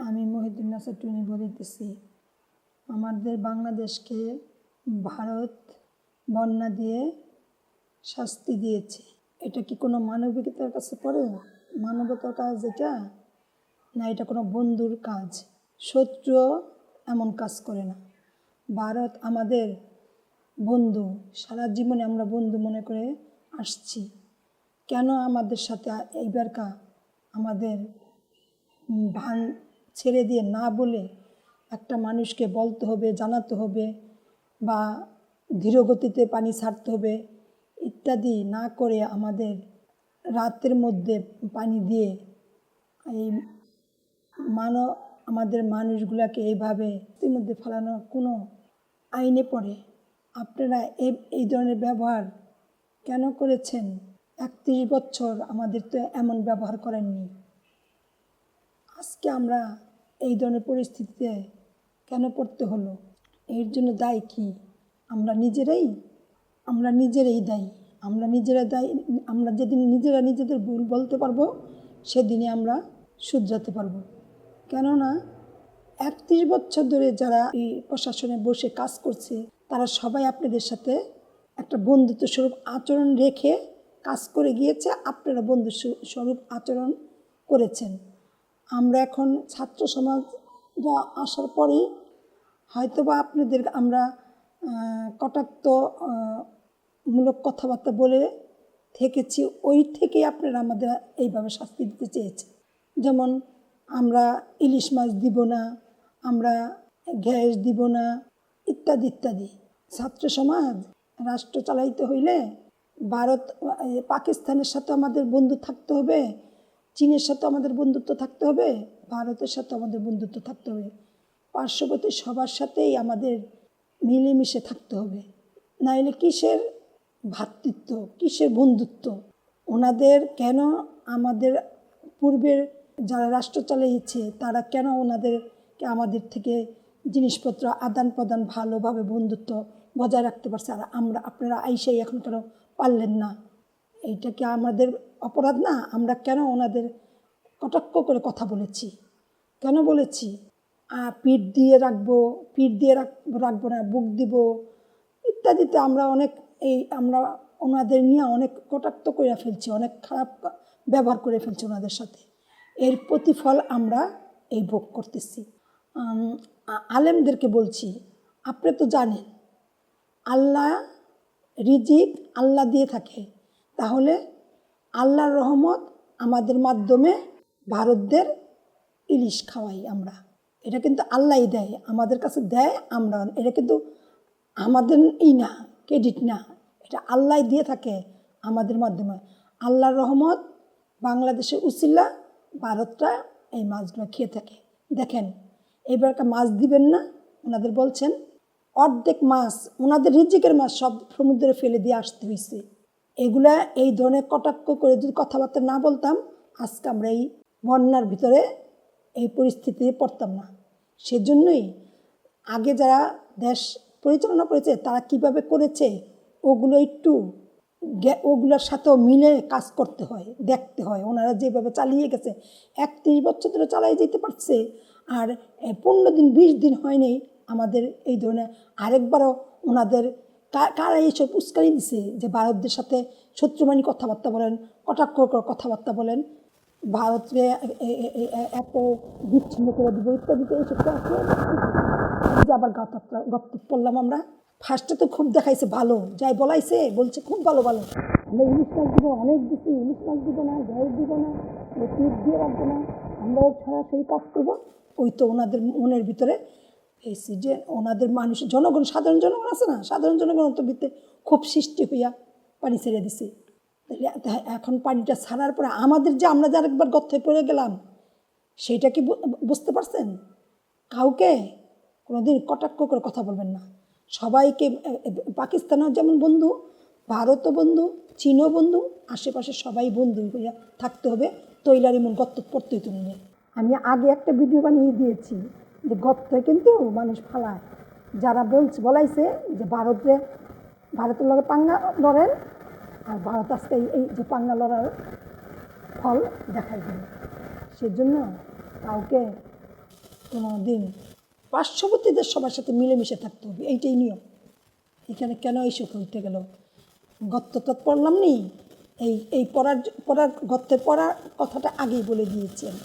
আমি মহিদুল নাসার টুনি বলিতেছি আমাদের বাংলাদেশকে ভারত বন্যা দিয়ে শাস্তি দিয়েছে এটা কি কোনো মানবিকতার কাছে পড়ে মানবতার কাজ এটা না এটা কোনো বন্ধুর কাজ শত্রু এমন কাজ করে না ভারত আমাদের বন্ধু সারা জীবনে আমরা বন্ধু মনে করে আসছি কেন আমাদের সাথে এইবারকা আমাদের ভান ছেড়ে দিয়ে না বলে একটা মানুষকে বলতে হবে, জানাতে হবে বা ধীরগতিতে পানি ছাড়তে হবে, ইত্যাদি না করে আমাদের রাতের মধ্যে পানি দিয়ে এই মানব, আমাদের মানুষগুলাকে এইভাবে এর মধ্যে ফেলানো কোনো আইনে পড়ে। আপনারা এই ধরনের ব্যবহার কেন করেছেন? একত্রিশ বছর আমাদের তো এমন ব্যবহার করেননি। আজকে আমরা এই ধরনের পরিস্থিতিতে কেন পড়তে হলো? এর জন্য দায়ী কি? আমরা নিজেরাই? আমরা নিজেরাই দায়ী। আমরা নিজেরা দায়ী, আমরা যেদিন নিজেরা নিজেদের ভুল বলতে পারব, সেদিনই আমরা শুধরাতে পারব। কেননা একত্রিশ বছর ধরে যারা এই প্রশাসনে বসে কাজ করছে, তারা সবাই আপনাদের সাথে একটা বন্ধুত্ব স্বরূপ আচরণ রেখে কাজ করে গিয়েছে আপনারা বন্ধু স্বরূপ- আচরণ করেছেন। আমরা এখন ছাত্র সমাজ যা আসার পরেই হয়তোবা আপনাদের আমরা আহ, কটাক্ত মূলক কথাবার্তা বলে থেকেছি ওই থেকেই আপনারা আমাদের এইভাবে শাস্তি দিতে চেয়েছে যেমন আমরা ইলিশ মাছ দিব না আমরা গ্যাস দিব না ইত্যাদি ইত্যাদি। ছাত্র সমাজ রাষ্ট্র চালাইতে হইলে ভারত পাকিস্তানের সাথে আমাদের বন্ধু থাকতে হবে, চীনের সাথে আমাদের বন্ধুত্ব থাকতে হবে, ভারতের সাথে আমাদের বন্ধুত্ব থাকতে হবে। পার্শ্ববর্তী সবার সাথেই আমাদের মিলেমিশে থাকতে হবে। নাইলে কিসের ভ্রাতৃত্ব কিসের বন্ধুত্ব? ওনাদের কেন আমাদের পূর্বের যারা রাষ্ট্র চালিয়েছে, তারা কেন ওনাদেরকে আমাদের থেকে জিনিসপত্র আদান প্রদান ভালোভাবে বন্ধুত্ব বজায় রাখতে পারছে? আর আমরা, আপনারা আইসাই এখন কেন পারলেন না। এইটা কি আমাদের অপরাধ না? আমরা কেন ওনাদের কটাক্ষ করে কথা বলেছি? কেন বলেছি? পিঠ দিয়ে রাখব, পিঠ দিয়ে রাখব না, বুক দিব ইত্যাদিতে আমরা অনেক এই আমরা ওনাদের নিয়ে অনেক কটাক্ত করে ফেলছি, অনেক খারাপ ব্যবহার করে ফেলছি ওনাদের সাথে। এর প্রতিফল আমরা এই ভোগ করতেছি। আলেমদেরকে বলছি, আপনি তো জানেন, আল্লাহ রিজিক আল্লাহ দিয়ে থাকে। তাহলে আল্লাহর রহমত আমাদের মাধ্যমে ভারতদের ইলিশ খাওয়াই আমরা। এটা কিন্তু আল্লাহই দেয়, আমাদের কাছে দেয় আমরা। এটা কিন্তু আমাদের ই না ক্রেডিট না। এটা আল্লাহ দিয়ে থাকে আমাদের মাধ্যমে। আল্লাহর রহমত বাংলাদেশের উসিল্লা ভারতটা এই মাছগুলো খেয়ে থাকে। দেখেন এবারকার মাছ দিবেন না, ওনাদের বলছেন অর্ধেক মাছ ওনাদের রিজিকের মাছ সব সমুদ্রে ফেলে দিয়ে আসতে হয়েছে এগুলা এই ধরনের কটাক্ষ করে যদি কথাবার্তা না বলতাম, আজকে আমরা এই বন্যার ভিতরে এই পরিস্থিতিতে পড়তাম না। সেজন্যই আগে যারা দেশ পরিচালনা করেছে, তারা কীভাবে করেছে, ওগুলো একটু ওগুলোর সাথেও মিলে কাজ করতে হয়, দেখতে হয়। ওনারা যেভাবে চালিয়ে গেছে, একত্রিশ বছর ধরে চালিয়ে যেতে পারছে, আর পনেরো দিন, বিশ দিন হয়নি আমাদের এই ধরনের আরেকবারও ওনাদের কারা এইসব উস্কানি দিছে যে ভারতদের সাথে শত্রুমানি কথাবার্তা বলেন, কটাক্ষ কথাবার্তা বলেন, ভারতকে এত বিচ্ছিন্ন করে দিব ইত্যাদিতে এইসব এই যে আবার গত পড়লাম আমরা। ফার্স্টে তো খুব দেখাইছে ভালো, যাই বলাইছে, বলছে খুব ভালো ভালো। আমরা ইলিশ মাছ দিব, অনেক দিচ্ছি ইলিশ মাছ দিব না গ্যাস দিব না পিঠ দিয়ে রাখব না, আমরাও সরাসরি কাজ করব। ওই তো ওনাদের মনের ভিতরে এসি যে ওনাদের মানুষ, জনগণ, সাধারণ জনগণ আছে না? সাধারণ জনগণ তো ভিতরে খুব সৃষ্টি হইয়া পানি ছেড়ে দিছে। তাহলে এখন পানিটা ছাড়ার পরে আমাদের যে আমরা যে আরেকবার গর্তে পড়ে গেলাম সেইটা কি বুঝতে পারছেন? কাউকে কোনোদিন কটাক্ষ করে কথা বলবেন না। সবাইকে পাকিস্তানও যেমন বন্ধু, ভারতও বন্ধু, চীনও বন্ধু, আশেপাশে সবাই বন্ধু হইয়া থাকতে হবে। তৈলার এমন গর্ত পড়তে নেই আমি আগে একটা ভিডিও বানিয়ে দিয়েছি। যে গর্তে কিন্তু মানুষ ফালায়। যারা বলছে, বলাইছে যে ভারতে, ভারতের লগে পাঙ্গা লড়েন আর ভারত আজকে এই- যে পাঙ্গা লড়ার ফল দেখাই দিল। সেজন্য কাউকে কোনো দিন পার্শ্ববর্তীদের সবার সাথে মিলেমিশে থাকতে হবে, এইটাই নিয়ম। এখানে কেন এইসব হইতে গেল? গত্ত তো পড়লাম নি, এই এই পড়ার পড়ার গত্তে পড়ার কথাটা আগেই বলে দিয়েছি আমি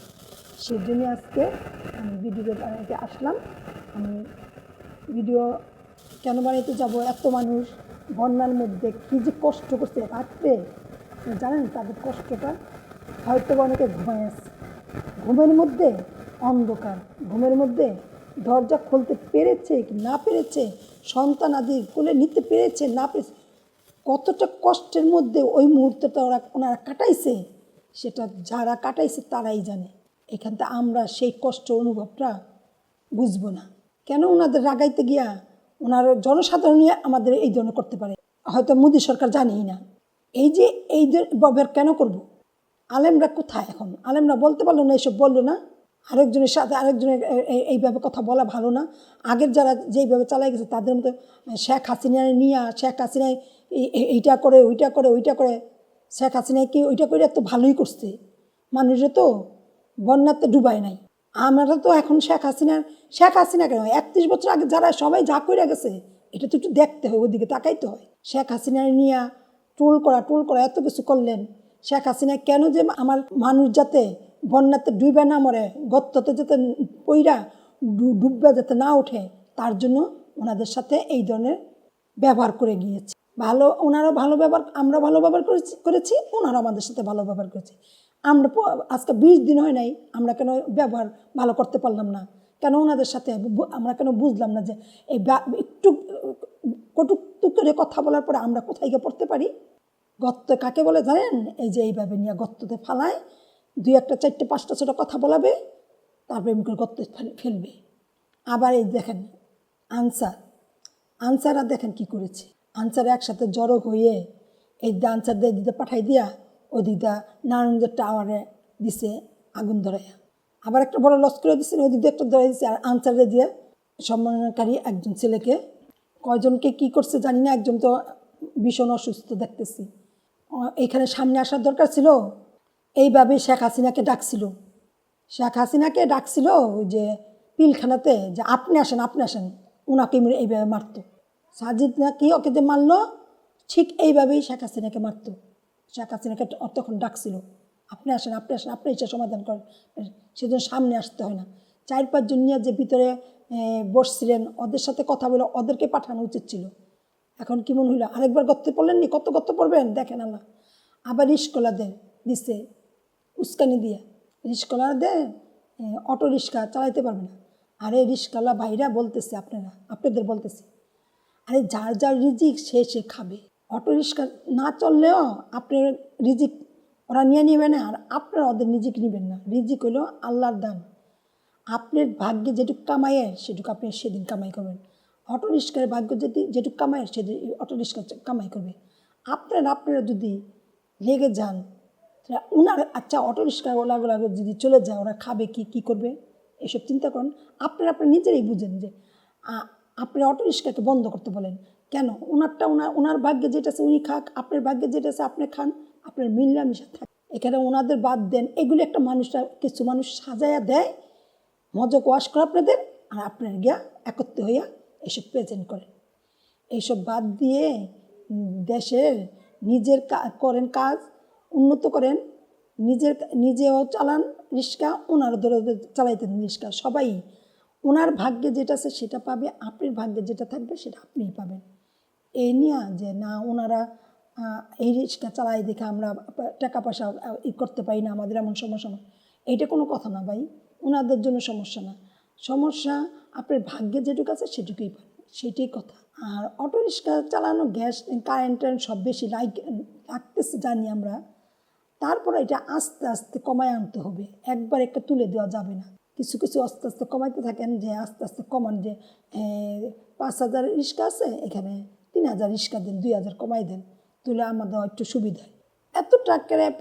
সেই জন্য আজকে আমি ভিডিও বানাইতে আসলাম। আমি ভিডিও কেন বানাইতে যাব? এত মানুষ বন্যার মধ্যে কী যে কষ্ট করছে রাত্রে? জানেন, তাদের কষ্টটা হয়তো অনেকে ঘুমায় আছে ঘুমের মধ্যে অন্ধকার, ঘুমের মধ্যে দরজা খুলতে পেরেছে কি না পেরেছে? সন্তান আদি কোলে নিতে পেরেছে না পেরেছে? কতটা কষ্টের মধ্যে ওই মুহূর্তটা ওরা ওনারা কাটাইছে? সেটা যারা কাটাইছে তারাই জানে। এখান থেকে আমরা সেই কষ্ট অনুভবটা বুঝব না। কেন ওনাদের রাগাইতে গিয়া ওনার জনসাধারণই আমাদের এই ধরনের করতে পারে? হয়তো মোদী সরকার জানেই না। এই যে এই ব্যবহার কেন করব। আলেমরা কোথায় এখন? আলেমরা বলতে পারল না এইসব বলল না। আরেকজনের সাথে আরেকজনের এইভাবে কথা বলা ভালো না। আগের যারা যেইভাবে চালাই গেছে, তাদের মতো শেখ হাসিনা নিয়ে, শেখ হাসিনায় এই- এই- এইটা করে, ওইটা করে ওইটা করে। শেখ হাসিনায় কি ওইটা করে? তো ভালোই করছে। মানুষরা তো বন্যাতে ডুবায় নাই। আমরা তো এখন শেখ হাসিনার শেখ হাসিনা কেন? একত্রিশ বছর আগে যারা সবাই যা করে গেছে, এটা তো একটু দেখতে হয় ওদিকে তাকাইতে হয়। শেখ হাসিনার নিয়ে টোল করা টোল করা, এত কিছু করলেন। শেখ হাসিনা কেন যে আমার মানুষ যাতে বন্যাতে ডুবে না মরে গত্ততে যাতে পইরা ডুববে যাতে না ওঠে, তার জন্য ওনাদের সাথে এই ধরনের ব্যবহার করে গিয়েছে। ভালো ওনারা ভালো ব্যবহার আমরা ভালো ব্যবহার করেছি করেছি ওনারা আমাদের সাথে ভালো ব্যবহার করেছে। আমরা আজকে বিশ দিন হয় নাই, আমরা কেন ব্যবহার ভালো করতে পারলাম না? কেন ওনাদের সাথে আমরা কেন বুঝলাম না যে এই একটু, কটুক্তু করে কথা বলার পরে আমরা কোথায় গিয়ে পড়তে পারি? গত্ত কাকে বলে জানেন? এই যে এইভাবে নিয়ে গত্ততে ফালায়, দুই একটা, চারটে, পাঁচটা, ছোটো কথা বলাবে, তারপরে এমনি করে ফেল- ফেলবে। আবার এই দেখেন, আনসার। আনসাররা দেখেন কি করেছে? আনসার একসাথে জড়ো হয়ে এই আনসার দিয়ে দিতে পাঠাই দিয়া ওদিকটা নারায়ণদের টাওয়ারে দিছে আগুন ধরাইয়া। আবার একটা বড় লস করে দিচ্ছে ওদিক দিয়ে একটা ধরাই দিচ্ছে আর আনসারে দিয়ে সম্মানকারী একজন ছেলেকে, কয়জনকে কি করছে জানি না, একজন তো ভীষণ অসুস্থ দেখতেছি। এখানে সামনে আসার দরকার ছিল? এইভাবে শেখ হাসিনাকে ডাকছিল। শেখ হাসিনাকে ডাকছিল ওই যে পিলখানাতে যে, আপনি আসেন আপনি আসেন। ওনাকে এইভাবে মারতো। সাজিদ নাকি ওকে যে মারলো, ঠিক এইভাবেই শেখ হাসিনাকে মারতো। শেখ হাসিনাকে তখন ডাকছিল। আপনি আসেন আপনি আসেন, আপনি এসে সমাধান করেন। সেজন্য সামনে আসতে হয় না। চার পাঁচজন নিয়ে যে ভিতরে বসছিলেন, ওদের সাথে কথা বলে ওদেরকে পাঠানো উচিত ছিল। এখন কি মনে হইল আরেকবার গত্তে পড়লেন নি? কত গত্ত পড়বেন? দেখেন আল্লাহ। আবার ইস্কলাদের দিচ্ছে উস্কানি দিয়ে। রিস্কলাদের অটো রিক্সা চালাইতে পারবে না। আরে রিক্সাওয়ালা ভাইরা বলতেছে আপনারা, আপনাদের বলতেছে। আরে যার যার রিজিক সে সে খাবে। অটো রিক্সা না চললেও আপনার রিজিক ওরা নিয়ে নেবে না, আর আপনারা ওদের রিজিক নেবেন না। রিজিক হলো আল্লাহর দান। আপনার ভাগ্যে যেটুকু কামাইয়ের সেটুকু আপনি সেদিন কামাই করবেন। অটো রিক্সার ভাগ্য যদি যেটুকু কামাইয়ের সেদিন অটো রিক্সা কামাই করবে। আপনার আপনারা যদি লেগে যান উনার আচ্ছা অটো রিক্সা ওলাগুলা যদি চলে যায়, ওরা খাবে কি কি করবে? এসব চিন্তা করেন। আপনারা আপনি নিজেরাই বুঝেন যে আপনি অটো রিক্সাকে বন্ধ করতে বলেন। কেন? ওনারটা ওনার ওনার ভাগ্যে যেটা আছে উনি খাক, আপনার ভাগ্যে যেটা আছে আপনি খান, আপনার মিল্লামিশা থাকে। এখানে ওনাদের বাদ দেন, এগুলি একটা মানুষরা কিছু মানুষ সাজায়া দেয় মজক ওয়াশ করে আপনাদের, আর আপনার গিয়া একত্রে হইয়া এসব প্রেজেন্ট করেন। এইসব বাদ দিয়ে দেশের নিজের করেন কাজ, উন্নত করেন, নিজের, নিজেও চালান রিক্সা ওনার ধরে চালাইতেন রিক্সা। সবাই ওনার ভাগ্যে যেটা আছে সেটা পাবে, আপনার ভাগ্যে যেটা থাকবে সেটা আপনিই পাবেন। এই নিয়ে যে না ওনারা এই রিক্সা চালাই দেখে আমরা টাকা পয়সা ই করতে পারি না, আমাদের এমন সমস্যা না এইটা কোনো কথা না ভাই, ওনাদের জন্য সমস্যা না। সমস্যা আপনার ভাগ্যে যেটুকু আছে সেটুকুই সেটাই কথা। আর অটো রিক্সা চালানো, গ্যাস কারেন্ট টারেন্ট সব বেশি লাইক লাগতেছে জানি আমরা। তারপর এটা আস্তে আস্তে কমায় আনতে হবে, একবার একটা তুলে দেওয়া যাবে না। কিছু কিছু আস্তে আস্তে কমাইতে থাকেন যে আস্তে আস্তে কমান যে পাঁচ হাজার রিক্সা আছে এখানে তিন হাজার রিক্সা দেন, দুই হাজার কমাই দেন তুলে আমাদের একটু সুবিধা। এত ট্রাকের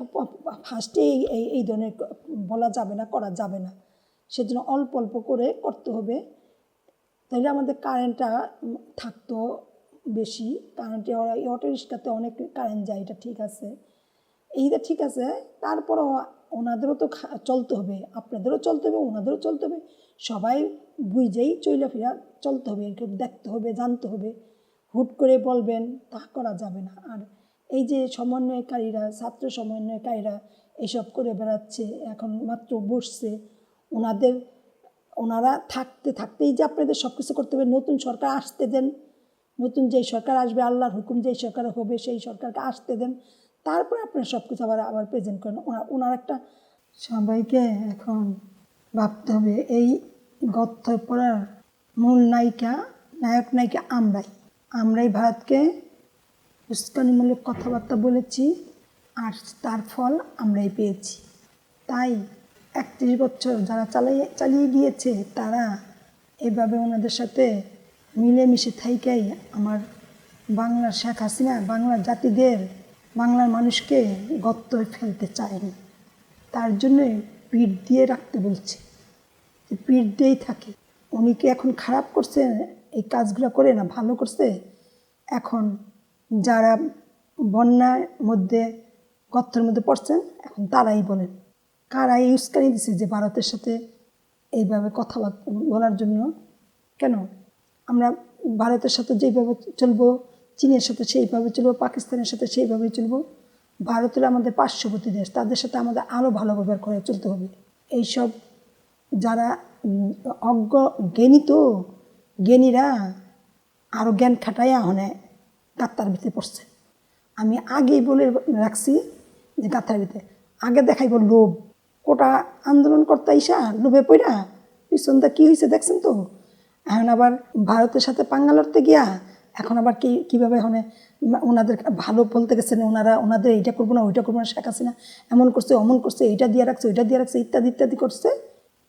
ফার্স্টে এই, এই- ধরনের বলা যাবে না, করা যাবে না। সেজন্য অল্প অল্প করে করতে হবে। তাহলে আমাদের কারেন্টটা থাকতো বেশি কারেন্টে অটো রিক্সাতে অনেক কারেন্ট যায়, এটা ঠিক আছে। এইটা ঠিক আছে, তারপরও ওনাদেরও তো চলতে হবে, আপনাদেরও চলতে হবে, ওনাদেরও চলতে হবে। সবাই বুঝেই চইলা ফিরা চলতে হবে দেখতে হবে, জানতে হবে। হুট করে বলবেন, তা করা যাবে না। আর এই যে সমন্বয়কারীরা, ছাত্র সমন্বয়কারীরা এসব করে বেড়াচ্ছে, এখন মাত্র বসছে, ওনাদের, ওনারা থাকতে থাকতেই যে আপনাদের সব কিছু করতে হবে, নতুন সরকার আসতে দেন, নতুন যেই সরকার আসবে, আল্লাহর হুকুম যেই সরকার হবে, সেই সরকারকে আসতে দেন, তারপরে আপনারা সব কিছু আবার আবার প্রেজেন্ট করেন। ওনার ওনার একটা সবাইকে এখন ভাবতে হবে, এই গর্ত পড়ার মূল নায়িকা, নায়ক নায়িকা আমরাই। আমরাই ভারতকে উস্কানিমূলক কথাবার্তা বলেছি, আর তার ফল আমরাই পেয়েছি। তাই একত্রিশ বছর যারা চালিয়ে চালিয়ে গিয়েছে, তারা এভাবে ওনাদের সাথে মিলেমিশে থাইকাই আমার বাংলার শেখ হাসিনা, বাংলার জাতিদের, বাংলার মানুষকে গর্তয় ফেলতে চায়নি। তার জন্যই পিঠ দিয়ে রাখতে বলছে পিঠ দিয়েই থাকে। উনি কি এখন খারাপ করছে এই কাজগুলো করে না, ভালো করছে? এখন যারা বন্যার মধ্যে, গর্তের মধ্যে পড়ছেন, এখন তারাই বলেন। কারা এই উস্কানি দিছে যে ভারতের সাথে এইভাবে কথাবার্তা বলার জন্য? কেন? আমরা ভারতের সাথে যেইভাবে চলবো, চীনের সাথে সেইভাবে চলবো, পাকিস্তানের সাথে সেইভাবে চলবো ভারতের আমাদের পার্শ্ববর্তী দেশ, তাদের সাথে আমাদের আরও ভালো ব্যবহার করে চলতে হবে। এইসব যারা অজ্ঞ জ্ঞানী তো জ্ঞানীরা আরও জ্ঞান খাটাইয়া হনে গাত্তার ভিতরে পড়ছে। আমি আগেই বলে রাখছি যে গাত্তার ভিতরে, আগে দেখাইব লোভ। কোটা আন্দোলন করতে ইসা লোভে পড়া পিছনটা কী হয়েছে দেখছেন তো? এখন আবার ভারতের সাথে পাঙ্গা লড়তে গিয়া এখন আবার কি, কীভাবে হনে ওনাদের ভালো বলতে গেছেন ওনারা, ওনাদের এইটা করব না, ওইটা করব না শেখ হাসিনা, এমন করছে, অমন করছে, এইটা দিয়ে রাখছে, ওইটা দিয়ে রাখছে, ইত্যাদি ইত্যাদি করছে।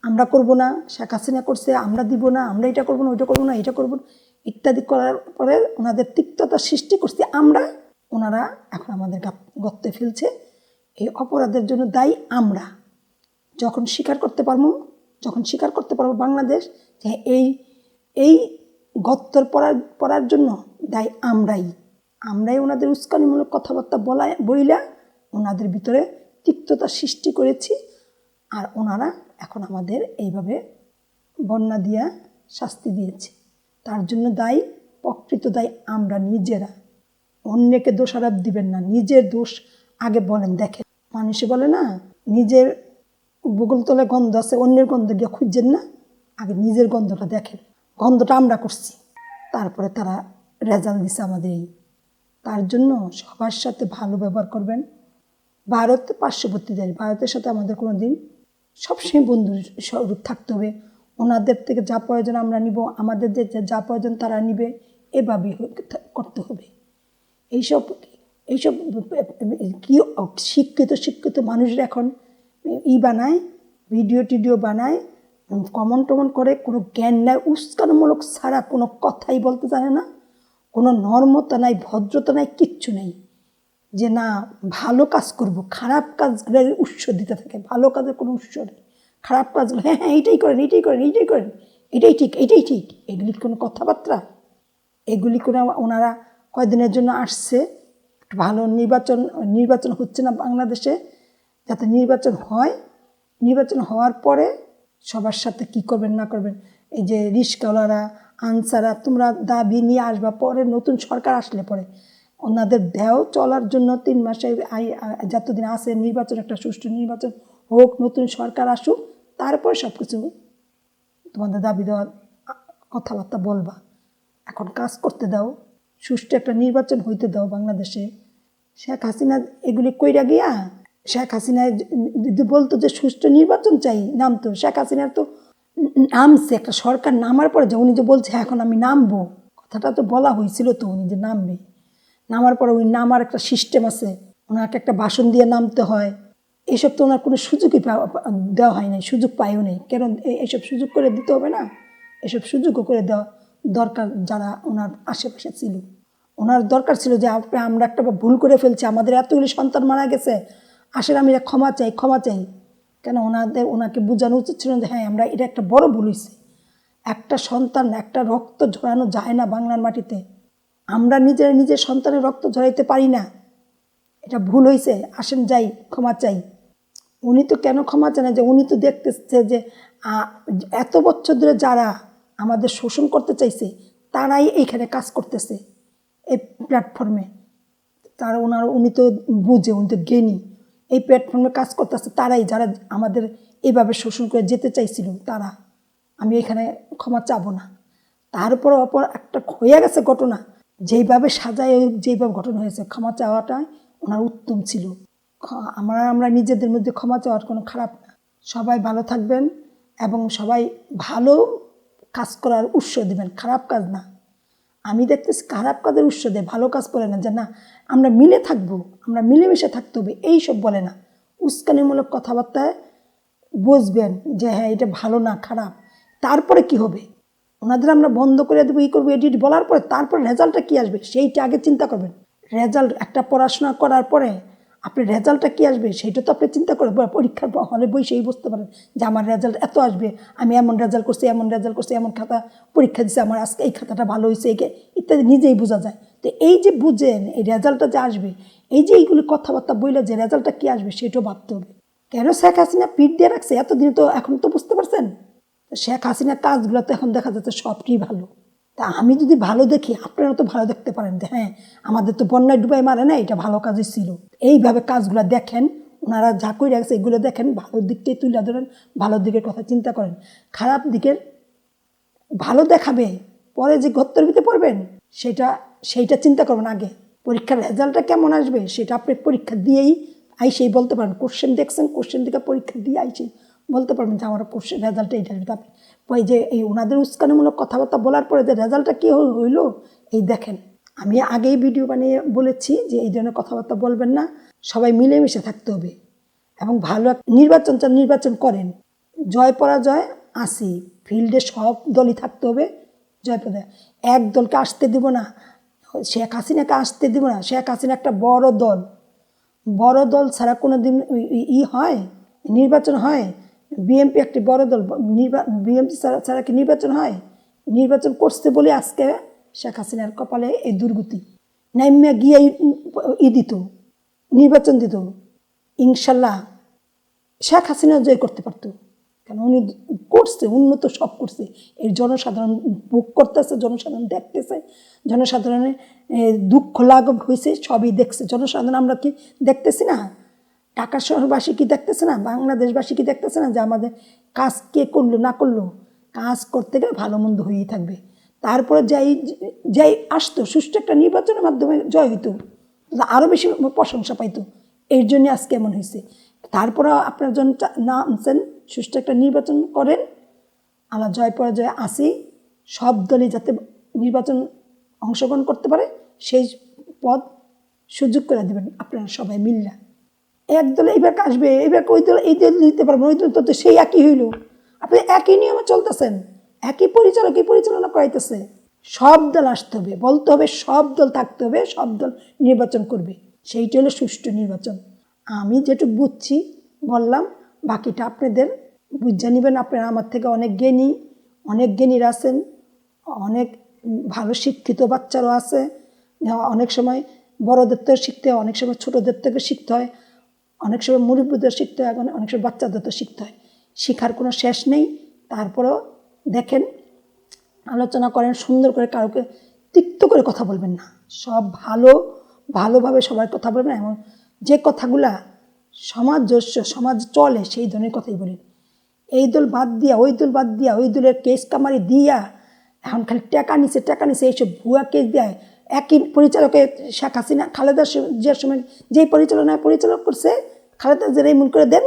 আমরা করব না, শেখ হাসিনা করছে, আমরা দিব না, আমরা এটা করব না, ওইটা করব না, এটা করব ইত্যাদি করার পরে ওনাদের তিক্ততা সৃষ্টি করছে আমরা। ওনারা এখন আমাদের গাত- গর্তে ফেলছে। এই অপরাধের জন্য দায়ী আমরা। যখন স্বীকার করতে পারব, যখন স্বীকার করতে পারব বাংলাদেশ, যে এই এই গত্তর পড়ার পড়ার জন্য দায়ী আমরাই। আমরাই ওনাদের উস্কানিমূলক কথাবার্তা বলা বইলা ওনাদের ভিতরে তিক্ততা সৃষ্টি করেছি। আর ওনারা এখন আমাদের এইভাবে বন্যা দিয়া শাস্তি দিয়েছে। তার জন্য দায়ী, প্রকৃত দায়ী আমরা নিজেরা। অন্যকে দোষারোপ দিবেন না, নিজের দোষ আগে বলেন, দেখেন। মানুষে বলে না, নিজের তলে গন্ধ আছে, অন্যের গন্ধ গিয়ে খুঁজছেন না? আগে নিজের গন্ধটা দেখেন। গন্ধটা আমরা করছি। তারপরে তারা রেজাল্ট দিছে আমাদের এই। তার জন্য সবার সাথে ভালো ব্যবহার করবেন। ভারত পার্শ্ববর্তী দেশ, ভারতের সাথে আমাদের কোনো দিন সবসময় বন্ধু স্বরূপ থাকতে হবে। ওনাদের থেকে যা প্রয়োজন আমরা নিব, আমাদের যে যে যা প্রয়োজন তারা নিবে, এভাবেই করতে হবে। এইসব এইসব কি শিক্ষিত শিক্ষিত মানুষরা এখন ই বানায়, ভিডিও টিডিও বানায় কমন টমন করে, কোনো জ্ঞান নাই, উস্কানমূলক ছাড়া কোনো কথাই বলতে জানে না, কোনো নর্মতা নাই, ভদ্রতা নাই, কিচ্ছু নেই। যে না, ভালো কাজ করব, খারাপ কাজগুলোর উৎস দিতে থাকে, ভালো কাজের কোনো উৎস নেই। খারাপ কাজগুলো হ্যাঁ হ্যাঁ এইটাই করেন এইটাই করেন এইটাই করেন, এটাই ঠিক এটাই ঠিক। এগুলির কোনো কথাবার্তা? এগুলি কোনো ওনারা কয়দিনের জন্য আসছে? ভালো নির্বাচন নির্বাচন হচ্ছে না বাংলাদেশে? যাতে নির্বাচন হয়, নির্বাচন হওয়ার পরে সবার সাথে কি করবেন, না করবেন? এই যে রিস্কাওয়ালারা আনসারা তোমরা দাবি নিয়ে আসবা, পরে নতুন সরকার আসলে পরে। ওনাদের দেও চলার জন্য তিন মাসে যতদিন আসে নির্বাচন একটা সুষ্ঠু নির্বাচন হোক নতুন সরকার আসুক তারপরে সব কিছু তোমাদের দাবি দেওয়ার কথাবার্তা বলবা। এখন কাজ করতে দাও সুষ্ঠু একটা নির্বাচন হইতে দাও বাংলাদেশে। শেখ হাসিনা এগুলি কইরা গিয়া শেখ হাসিনা যদি বলতো যে সুষ্ঠু নির্বাচন চাই নামতো। শেখ হাসিনার তো নামছে একটা সরকার নামার পরে যে উনি যে বলছে "হ্যাঁ, এখন আমি নামবো। কথাটা তো বলা হয়েছিল তো উনি যে নামবে। নামার পরে উনি নামার একটা সিস্টেম আছে, ওনাকে একটা বাসন দিয়ে নামতে হয়। এসব তো ওনার কোনো সুযোগই দেওয়া হয় নাই, সুযোগ পায়ও নেই। কেন এ- এসব সুযোগ করে দিতে হবে না? এসব সুযোগও করে দেওয়া দরকার যারা ওনার আশেপাশে ছিল। ওনার দরকার ছিল যে আমরা একটা ভুল করে ফেলছি, আমাদের এতগুলি সন্তান মারা গেছে আসলে আমি ক্ষমা চাই ক্ষমা চাই। কেন ওনাদের, ওনাকে বোঝানো উচিত ছিল যে হ্যাঁ আমরা, এটা একটা বড় ভুল হয়েছে একটা সন্তান, একটা রক্ত ঝরানো যায় না বাংলার মাটিতে। আমরা নিজের নিজের সন্তানের রক্ত ঝরাইতে পারি না। এটা ভুল হয়েছে আসেন যাই, ক্ষমা চাই। উনি তো কেন ক্ষমা চান না? যে উনি তো দেখতেছে যে এত বছর ধরে যারা আমাদের শোষণ করতে চাইছে, তারাই এইখানে কাজ করতেছে এই প্ল্যাটফর্মে তার ওনার, উনি তো বুঝে, উনি তো জ্ঞানী। এই প্ল্যাটফর্মে কাজ করতেছে তারাই, যারা আমাদের এইভাবে শোষণ করে যেতে চাইছিল, তারা। আমি এখানে ক্ষমা চাবো না। তারপর অপর একটা হয়ে গেছে ঘটনা। যেইভাবে সাজায়, যেইভাবে ঘটনা হয়েছে, ক্ষমা চাওয়াটাই ওনার উত্তম ছিল। আমরা আমরা নিজেদের মধ্যে ক্ষমা চাওয়ার কোনো খারাপ না। সবাই ভালো থাকবেন এবং সবাই ভালো কাজ করার উৎস দিবেন, খারাপ কাজ না। আমি দেখতেছি খারাপ কাজের উৎস দেয় ভালো কাজ বলে না, যে না, আমরা মিলে থাকব, আমরা মিলেমিশে থাকতে হবে, এই সব বলে না। উস্কানিমূলক কথাবার্তায় বুঝবেন যে হ্যাঁ এটা ভালো না, খারাপ। তারপরে কি হবে? ওনাদের আমরা বন্ধ করে দেবো, ই করব এডিট বলার পরে তারপরে রেজাল্টটা কী আসবে, সেইটা আগে চিন্তা করবেন। রেজাল্ট, একটা পড়াশোনা করার পরে আপনি রেজাল্টটা কী আসবে, সেইটা তো আপনি চিন্তা করবেন পরীক্ষার হলে বই সেই বুঝতে পারেন যে আমার রেজাল্ট এত আসবে, আমি এমন রেজাল্ট করছি, এমন রেজাল্ট করছি, এমন খাতা পরীক্ষা দিচ্ছে আমার আজকে এই খাতাটা ভালো হয়েছে একে ইত্যাদি নিজেই বোঝা যায়। তো এই যে বুঝেন, এই রেজাল্টটা যে আসবে, এই যে এইগুলি কথাবার্তা বললে যে রেজাল্টটা কী আসবে, সেটাও ভাবতে হবে। কেন শেখ হাসিনা পিঠ দিয়ে রাখছে? এতদিন তো এখন তো বুঝতে পারছেন? শেখ হাসিনার কাজগুলো তো এখন দেখা যাচ্ছে সবটি ভালো। তা আমি যদি ভালো দেখি, আপনারা তো ভালো দেখতে পারেন। হ্যাঁ আমাদের তো বন্যায় ডুবাই মারে না এটা ভালো কাজই ছিল। এইভাবে কাজগুলো দেখেন, ওনারা যা করে রাখছে এগুলো দেখেন, ভালো দিকটাই তুলে ধরেন, ভালো দিকের কথা চিন্তা করেন। খারাপ দিকের ভালো দেখাবে, পরে যে গত্তর ভিতরে পড়বেন, সেটা, সেইটা চিন্তা করবেন আগে। পরীক্ষার রেজাল্টটা কেমন আসবে, সেটা আপনি পরীক্ষা দিয়েই আইসেই বলতে পারেন। কোশ্চেন দেখছেন, কোশ্চেন দিকে পরীক্ষা দিয়ে আইসেই বলতে পারবেন যে আমার কোশ্চেন রেজাল্টটা এইটা আসবে আপনি ওই যে এই ওনাদের উস্কানিমূলক কথাবার্তা বলার পরে যে রেজাল্টটা কী হইল, এই দেখেন, আমি আগেই ভিডিও বানিয়ে বলেছি যে এই ধরনের কথাবার্তা বলবেন না, সবাই মিলেমিশে থাকতে হবে। এবং ভালো নির্বাচন চান, নির্বাচন করেন। জয় পরাজয় আসি, ফিল্ডে সব দলই থাকতে হবে, জয় পরাজয়। এক দলকে আসতে দেব না, শেখ হাসিনাকে আসতে দেব না, শেখ হাসিনা একটা বড় দল। বড় দল ছাড়া কোনো দিন ই হয়, নির্বাচন হয় বিএমপি একটি বড় দল বিএমপি ছাড়া ছাড়া কি নির্বাচন হয়? নির্বাচন করছে বলে আজকে শেখ হাসিনার কপালে এই দুর্গতি। নাইমে গিয়ে ই- দিত, নির্বাচন দিত। ইনশাল্লাহ শেখ হাসিনা জয় করতে পারতো। কেন উনি করছে, উন্নত সব করছে। এই জনসাধারণ বুক করতেছে, জনসাধারণ দেখতেছে। জনসাধারণের দুঃখ লাঘব হয়েছে, সবই দেখছে। জনসাধারণ আমরা কি দেখতেছি না? ঢাকা শহরবাসী কি দেখতেছে না? বাংলাদেশবাসী কি দেখতেছে না যে আমাদের কাজ কে করল, না করল? কাজ করতে গেলে ভালো মন্দ হয়েই থাকবে। তারপরে যাই যাই আসতো, সুষ্ঠু একটা নির্বাচনের মাধ্যমে জয় হইতো আরও বেশি প্রশংসা পাইতো। এর জন্য আজকে এমন হয়েছে তারপরে আপনার জন্য চা- না আনছেন সুষ্ঠু একটা নির্বাচন করেন, আমরা জয় পরাজয় আসি সব দলই যাতে নির্বাচন অংশগ্রহণ করতে পারে, সেই পদ সুযোগ করে দেবেন আপনারা সবাই মিল্লা। এক এবার আসবে এবার ওই দল এই দল দিতে পারবেন ওই দল তো সেই একই হইল। আপনি একই নিয়মে চলতেছেন, একই পরিচালক এই পরিচালনা করাইতেছে। সব দল আসতে হবে, বলতে হবে সব দল থাকতে হবে, সব দল নির্বাচন করবে। সেইটা হলো সুষ্ঠু নির্বাচন। আমি যেটুকু বুঝছি, বললাম, বাকিটা আপনাদের বুঝে নেবেন। আপনারা আমার থেকে অনেক জ্ঞানী, অনেক জ্ঞানীরা আছেন, অনেক ভালো শিক্ষিত বাচ্চারও আছে। অনেক সময় বড়দের থেকে শিখতে হয়, অনেক সময় ছোটোদের থেকে শিখতে হয়। অনেক সময় মুরব্বীদের শিখতে হয় এখন অনেক সময় বাচ্চাদের তো শিখতে হয়। শিখার কোনো শেষ নেই, তারপরেও দেখেন, আলোচনা করেন, সুন্দর করে কাউকে তিক্ত করে কথা বলবেন না। সব ভালো, ভালোভাবে সবার কথা বলবেন এবং যে কথাগুলা সমাজস্য সমাজ চলে, সেই ধরনের কথাই বলেন। এই দল বাদ দিয়া, ওই দল বাদ দিয়া, ওই দলের কেস কামারি দিয়া, এখন খালি টাকা নিছে টাকা নিছে, এইসব ভুয়া কেস দেয়, একই পরিচালকে শেখ হাসিনা, খালেদা জিয়ার সময় যেই পরিচালনায় পরিচালক করছে খালেদা জিয়ার এমন করে দেন,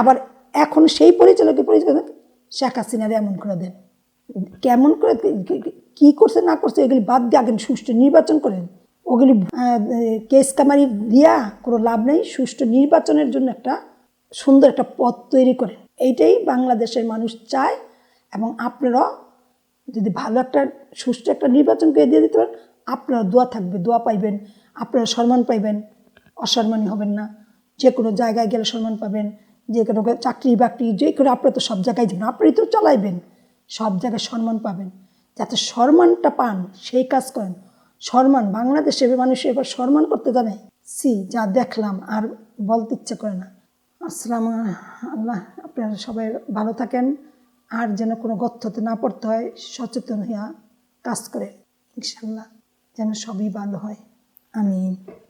আবার এখন সেই পরিচালকে পরিচালক শেখ হাসিনারে এমন করে দেন। কেমন করে, কি করছে, না করছে, এগুলি বাদ দিয়ে আগে সুষ্ঠু নির্বাচন করেন। ওগুলি কেস কামারি দিয়া কোনো লাভ নেই, সুষ্ঠু নির্বাচনের জন্য একটা সুন্দর একটা পথ তৈরি করেন। এইটাই বাংলাদেশের মানুষ চায়, এবং আপনারা যদি ভালো একটা, সুষ্ঠু একটা নির্বাচন করে দিয়ে দিতে পারেন, আপনারা দোয়া থাকবে, দোয়া পাইবেন, আপনারা সম্মান পাইবেন, অসম্মানী হবেন না। যে কোনো জায়গায় গেলে সম্মান পাবেন, যে কোনো চাকরি বাকরি, যে কোনো, আপনার তো সব জায়গায় যাবেন, আপনারই তো চালাইবেন, সব জায়গায় সম্মান পাবেন। যাতে সম্মানটা পান, সেই কাজ করেন। সম্মান বাংলাদেশে মানুষ এবার সম্মান করতে জানে। সি, যা দেখলাম, আর বলতে ইচ্ছে করে না। আসসালাম আল্লাহ, আপনারা সবাই ভালো থাকেন। আর যেন কোনো গথ্যতে না পড়তে হয়, সচেতন হইয়া কাজ করে ইনশাল্লাহ যেন সবই ভালো হয়। আমিন।